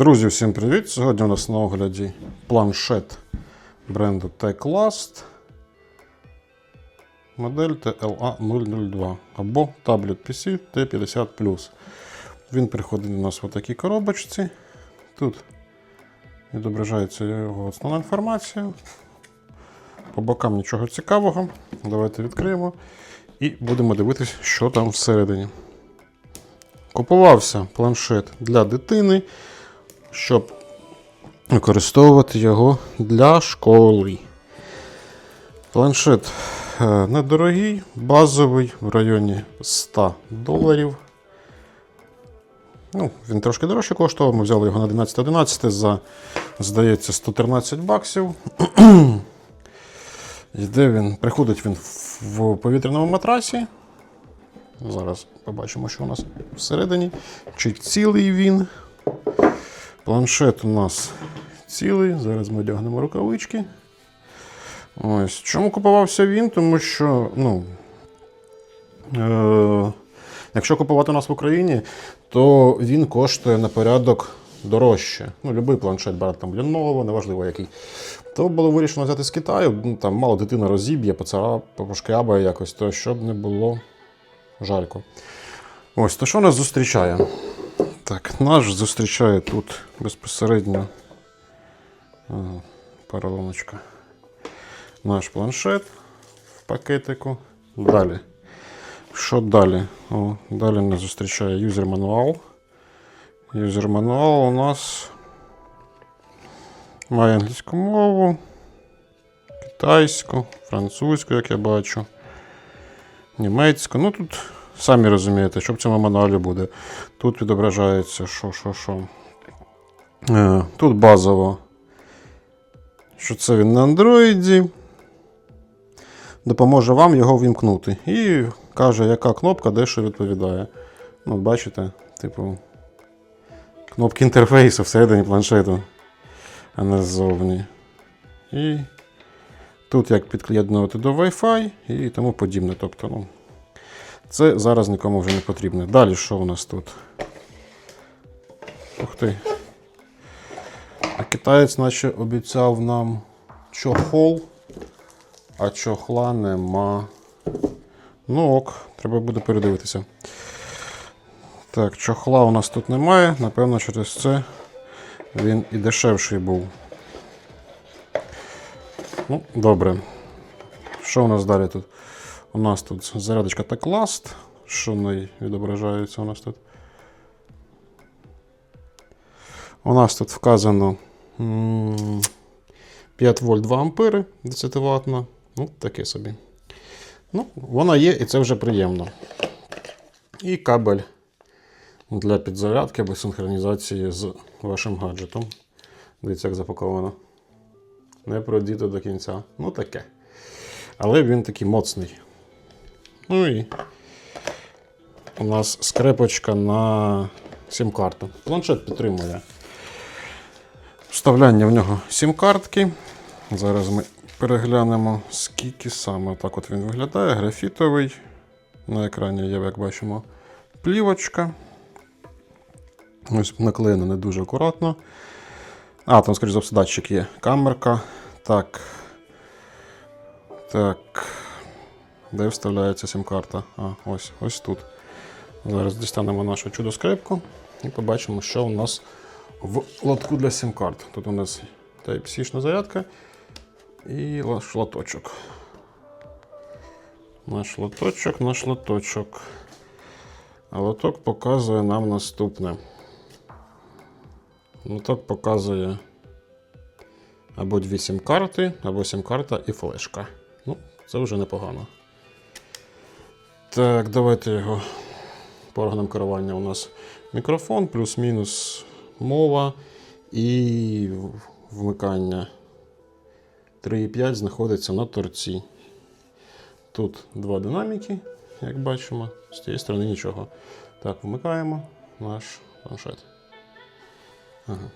Друзі, всім привіт! Сьогодні у нас на огляді планшет бренду Teclast. Модель TLA002 або Tablet PC T50. Він приходить у нас в такій коробочці. Тут відображається його основна інформація. По бокам нічого цікавого. Давайте відкриємо і будемо дивитися, що там всередині. Купувався планшет для дитини, щоб використовувати його для школи. Планшет е, недорогий, базовий в районі 100 доларів. Ну, він трошки дорожче коштував. Ми взяли його на 11.11 за, здається, 113 баксів. Йде він, приходить він в повітряному матрасі. Зараз побачимо, що у нас всередині. Чи цілий він. Планшет у нас цілий. Зараз ми одягнемо рукавички. Ось. Чому купувався він? Тому що, ну. Е- якщо купувати у нас в Україні, то він коштує на порядок дорожче. Ну, будь-який планшет брати там Lenovo, неважливо який. То було вирішено взяти з Китаю. Ну, там мало дитина розіб'є, пошкрябає якось, то щоб не було жарко. Ось, то що нас зустрічає? Так, нас зустрічає тут безпосередньо поролоночка. Наш планшет в пакетику. Далі. Що далі? О, далі нас зустрічає юзер мануал. Юзер мануал у нас має англійську мову, китайську, французьку, як я бачу, німецьку. Ну тут самі розумієте, що в цьому мануалі буде. Тут відображається, що, що, що. Е, Тут базово, що це він на андроїді. Допоможе вам його вімкнути. І каже, яка кнопка де що відповідає. Ну, бачите, типу, кнопки інтерфейсу всередині планшету, а не ззовні. І тут як під'єднувати до Wi-Fi і тому подібне. Тобто, ну, це зараз нікому вже не потрібно. Далі що у нас тут? Ух ти. А китаєць наче обіцяв нам чохол, а чохла нема. Ну ок, треба буде передивитися. Так, чохла у нас тут немає. Напевно, через це він і дешевший був. Ну, добре. Що у нас далі тут? У нас тут зарядочка Teclast. Що в неї відображається у нас тут? У нас тут вказано 5 вольт 2 ампери 10 ватна. Ну, таке собі. Ну, вона є і це вже приємно. І кабель для підзарядки або синхронізації з вашим гаджетом. Дивіться, як запаковано. Не продіто до кінця. Ну таке. Але він такий моцний. Ну і у нас скрепочка на сім-карту. Планшет підтримує вставляння в нього сім-картки. Зараз ми переглянемо, скільки саме так от він виглядає. Графітовий. На екрані є, як бачимо, плівочка. Ось наклеєно не дуже акуратно. А, там, скоріш за все, датчик є. Камерка. Так. Так. Де вставляється сім-карта? А, ось ось тут. Зараз дістанемо нашу чудо-скрипку і побачимо, що у нас в лотку для сім-карт. Тут у нас Type-C зарядка і наш. Наш лоточок, наш лоточок. А лоток показує нам наступне. Лоток показує або дві сім-карти, або сім-карта і флешка. Ну, це вже непогано. Так, давайте його по органам керування у нас мікрофон, плюс-мінус мова і вмикання 3,5 знаходиться на торці. Тут два динаміки, як бачимо, з цієї сторони нічого. Так, вмикаємо наш планшет. Ага.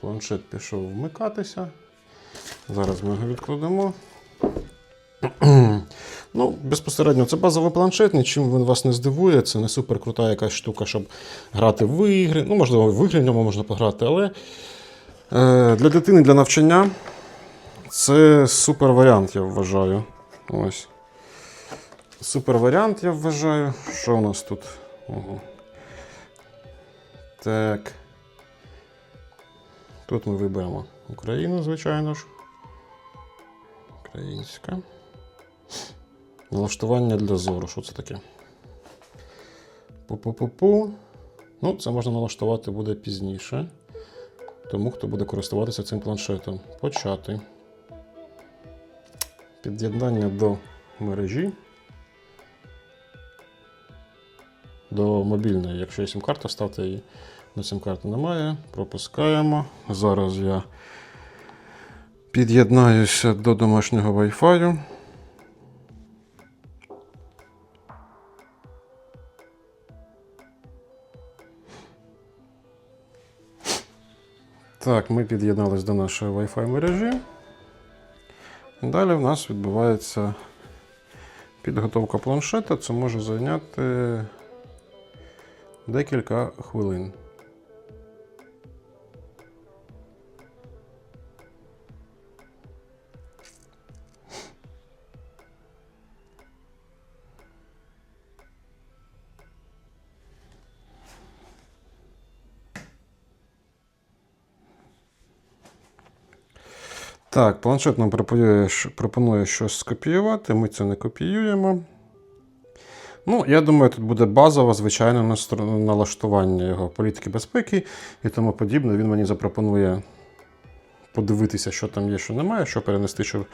Планшет пішов вмикатися. Зараз ми його відкладемо. Ну, безпосередньо це базовий планшет, нічим він вас не здивує. Це не супер крута якась штука, щоб грати в ігри. Ну, можливо, в ігри в ньому можна пограти, але е, для дитини, для навчання це супер варіант, я вважаю. Ось. Супер варіант, я вважаю. Що у нас тут? Ого. Так. Тут ми виберемо Україну, звичайно ж. Українська. Налаштування для зору. Що це таке? Пу-пу-пу-пу. Ну, це можна налаштувати буде пізніше. Тому, хто буде користуватися цим планшетом. Почати. Під'єднання до мережі. До мобільної. Якщо є сім-карта, ставте її. На сім-карти немає. Пропускаємо. Зараз я під'єднаюся до домашнього Wi-Fi. Так, ми під'єднались до нашої Wi-Fi мережі. Далі в нас відбувається підготовка планшета. Це може зайняти декілька хвилин. Так, планшет нам пропонує, пропонує щось скопіювати, ми це не копіюємо. Ну, я думаю, тут буде базове, звичайне налаштування його політики безпеки і тому подібне. Він мені запропонує подивитися, що там є, що немає, що перенести, що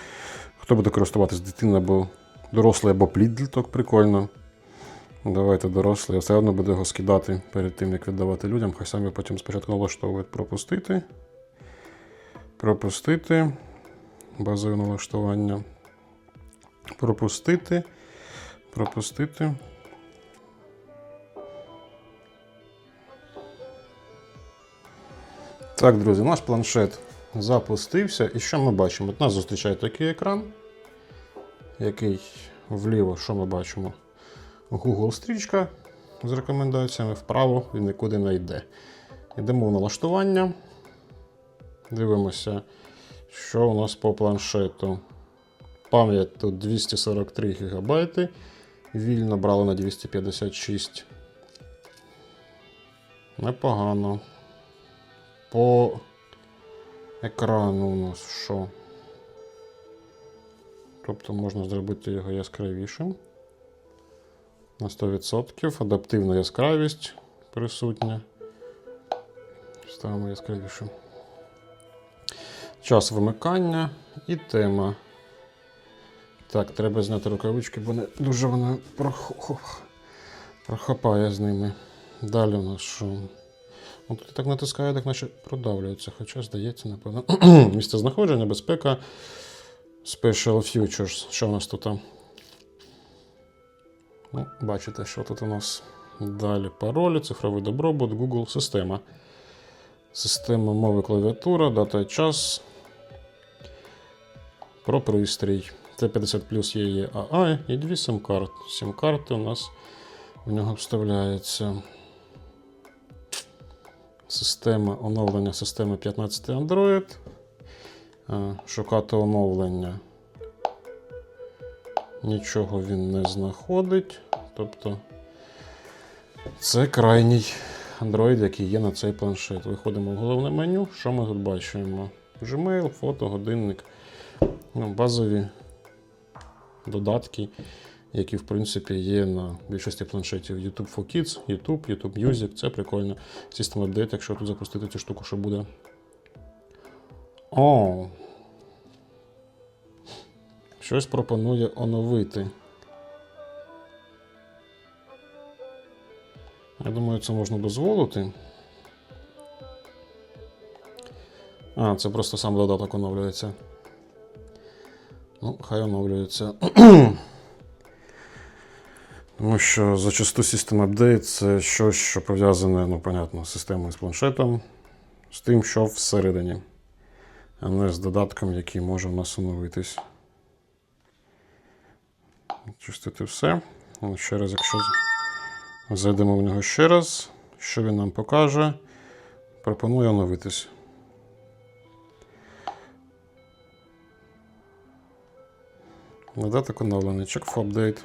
хто буде користуватись дитина або дорослий, або підліток, прикольно. Давайте дорослий, я все одно буду його скидати перед тим, як віддавати людям. Хай самі потім спочатку налаштовують пропустити. Пропустити. Базове налаштування. Пропустити. Пропустити. Так, друзі, наш планшет запустився. І що ми бачимо? От нас зустрічає такий екран, який вліво, що ми бачимо? Google стрічка з рекомендаціями, вправо він нікуди не йде. Йдемо в налаштування. Дивимося, що у нас по планшету. Пам'ять тут 243 ГБ. Вільно брали на 256. Непогано. По екрану у нас що? Тобто можна зробити його яскравішим. На 100%. Адаптивна яскравість присутня. Ставимо яскравішим. Час вимикання і тема. Так, треба зняти рукавички, бо не дуже вона прохо- прохапає з ними. Далі у нас що? Ну, тут так натискаю, так наче продавлюється, хоча, здається, напевно. Місце знаходження, безпека. Special Futures. Що у нас тут? Ну, бачите, що тут у нас далі паролі, цифровий добробут, Google система. Система мови клавіатура, дата і час. Про пристрій. Т50 плюс є AI і дві сим-карти. Сім-карти у нас в нього вставляється. Система оновлення системи 15 Android. Е, Шукати оновлення. Нічого він не знаходить. Тобто це крайній Android, який є на цей планшет. Виходимо в головне меню. Що ми тут бачимо? Gmail, фото, годинник. Ну, базові додатки, які, в принципі, є на більшості планшетів. YouTube for Kids, YouTube, YouTube Music. Це прикольно. System Update, якщо тут запустити цю штуку, що буде. О! Щось пропонує оновити. Я думаю, це можна дозволити. А, це просто сам додаток оновлюється. Ну, хай оновлюється. Тому що зачасту System Update це щось, що пов'язане, ну, понятно, з системою з планшетом, з тим, що всередині, а не з додатком, який може в нас оновитись. Чистити все. Ну, Ще раз, якщо зайдемо в нього ще раз, що він нам покаже, пропоную оновитись. Додаток оновлений. Check for update.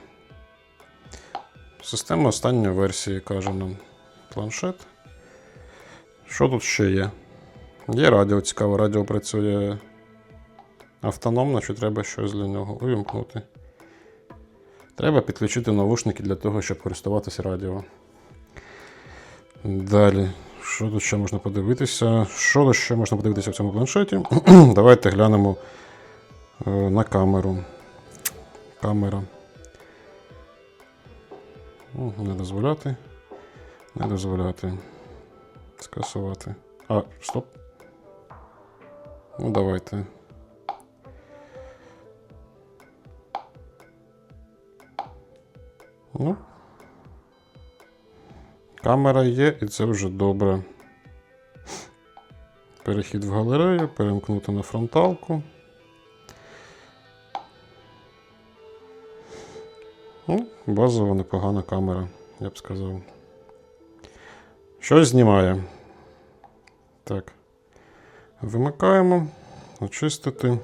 Система останньої версії каже нам планшет. Що тут ще є? Є радіо, цікаво, радіо працює автономно, чи треба щось для нього увімкнути. Треба підключити навушники для того, щоб користуватися радіо. Далі, що тут ще можна подивитися? Що тут ще можна подивитися в цьому планшеті? Давайте глянемо е, на камеру. Камера. О, Не дозволяти. Не дозволяти. Скасувати. А, стоп. Ну, давайте. Ну. Камера є, і це вже добре. Перехід в галерею, перемкнути на фронталку. Ну, базово непогана камера, я б сказав. Щось знімає. Так. Вимикаємо. Очистити.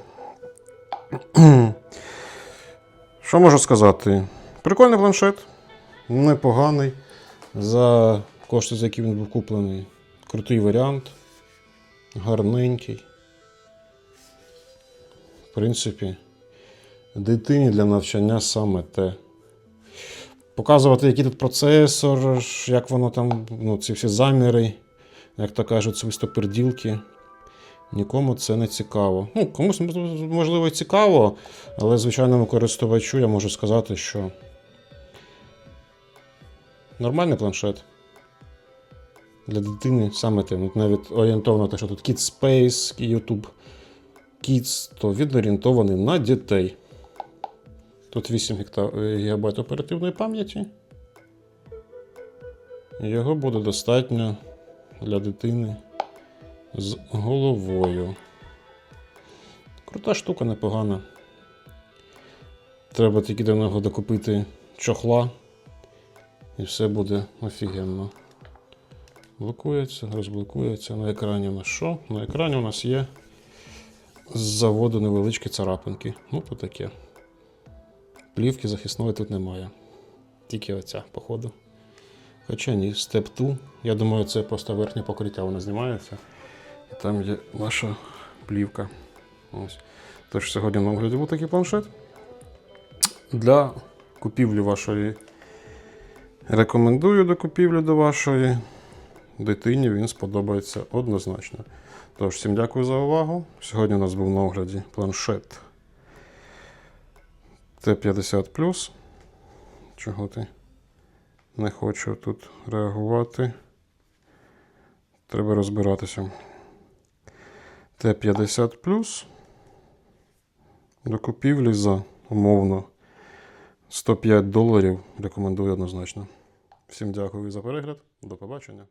Що можу сказати? Прикольний планшет. Непоганий. За кошти, за які він був куплений. Крутий варіант. Гарненький. В принципі, дитині для навчання саме те. Показувати, який тут процесор, як воно там, ну, ці всі заміри, як то кажуть, свистоперділки. Нікому це не цікаво. Ну, комусь можливо цікаво, але звичайному користувачу я можу сказати, що нормальний планшет. Для дитини саме те, навіть орієнтовано те, що тут Kids Space, YouTube Kids, то він орієнтований на дітей. Тут 8 ГБ оперативної пам'яті. Його буде достатньо для дитини з головою. Крута штука, непогана. Треба тільки до нього докупити чохла, і все буде офігенно. Блокується, розблокується. На екрані у нас що? На екрані у нас є з заводу невеличкі царапинки. Ну, то таке. Плівки захисної тут немає. Тільки оця, походу. Хоча ні, Step 2. Я думаю, це просто верхнє покриття, воно знімається. І там є наша плівка. Ось. Тож сьогодні на огляді був такий планшет. Для купівлі вашої рекомендую до купівлі до вашої. Дитині він сподобається однозначно. Тож, всім дякую за увагу. Сьогодні у нас був на огляді планшет Т50. Чого ти не хочу тут реагувати? Треба розбиратися. Т50 до купівлі за умовно 105 доларів. Рекомендую однозначно. Всім дякую за перегляд. До побачення.